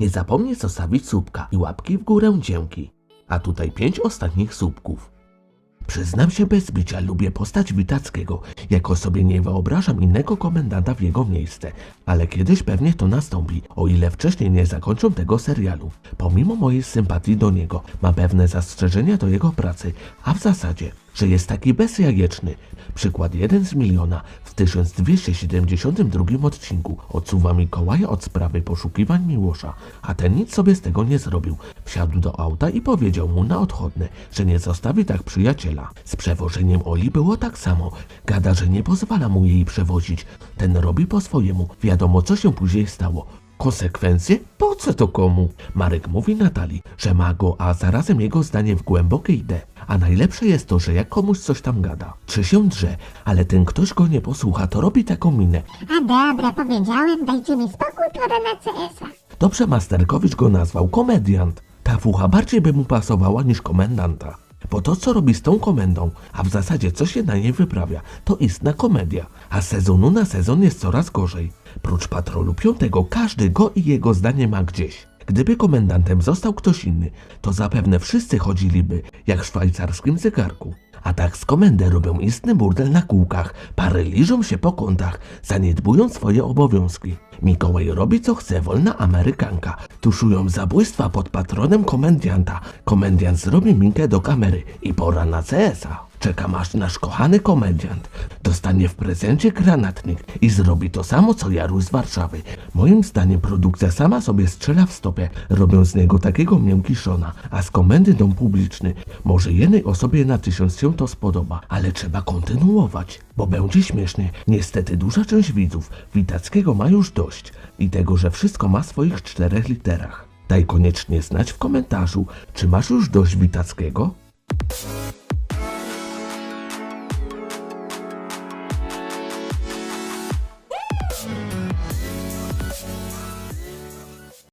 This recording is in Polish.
Nie zapomnij zostawić słupka i łapki w górę dzięki. A tutaj pięć ostatnich słupków. Przyznam się bez bicia, lubię postać Witackiego, jako sobie nie wyobrażam innego komendanta w jego miejsce, ale kiedyś pewnie to nastąpi, o ile wcześniej nie zakończą tego serialu. Pomimo mojej sympatii do niego, ma pewne zastrzeżenia do jego pracy, a w zasadzie, że jest taki bezjajeczny. Przykład jeden z miliona w 1272 odcinku odsuwa Mikołaja od sprawy poszukiwań Miłosza, a ten nic sobie z tego nie zrobił. Wsiadł do auta i powiedział mu na odchodne, że nie zostawi tak przyjaciela. Z przewożeniem Oli było tak samo. Gada, że nie pozwala mu jej przewozić. Ten robi po swojemu. Wiadomo, co się później stało. Konsekwencje? Po co to komu? Marek mówi Natalii, że ma go, a zarazem jego zdanie w głębokie idee. A najlepsze jest to, że jak komuś coś tam gada, czy się drze, ale ten ktoś go nie posłucha, to robi taką minę. A dobra, powiedziałem, dajcie mi spokój, pora na CS-a. Dobrze Masterkowicz go nazwał komediant. Ta fucha bardziej by mu pasowała niż komendanta. Bo to, co robi z tą komendą, a w zasadzie co się na niej wyprawia, to istna komedia. A sezonu na sezon jest coraz gorzej. Prócz patrolu piątego, każdy go i jego zdanie ma gdzieś. Gdyby komendantem został ktoś inny, to zapewne wszyscy chodziliby jak w szwajcarskim zegarku. A tak z komendy robią istny burdel na kółkach, pary liżą się po kątach, zaniedbują swoje obowiązki. Mikołaj robi co chce, wolna Amerykanka. Tuszują zabójstwa pod patronem komendianta. Komendiant zrobi minkę do kamery i pora na CS-a. Czekam aż nasz kochany komediant dostanie w prezencie granatnik i zrobi to samo co Jaruś z Warszawy. Moim zdaniem produkcja sama sobie strzela w stopę, robiąc z niego takiego miękiszona, a z komendy dom publiczny. Może jednej osobie na tysiąc się to spodoba, ale trzeba kontynuować, bo będzie śmiesznie. Niestety duża część widzów Witackiego ma już dość i tego, że wszystko ma w swoich czterech literach. Daj koniecznie znać w komentarzu, czy masz już dość Witackiego?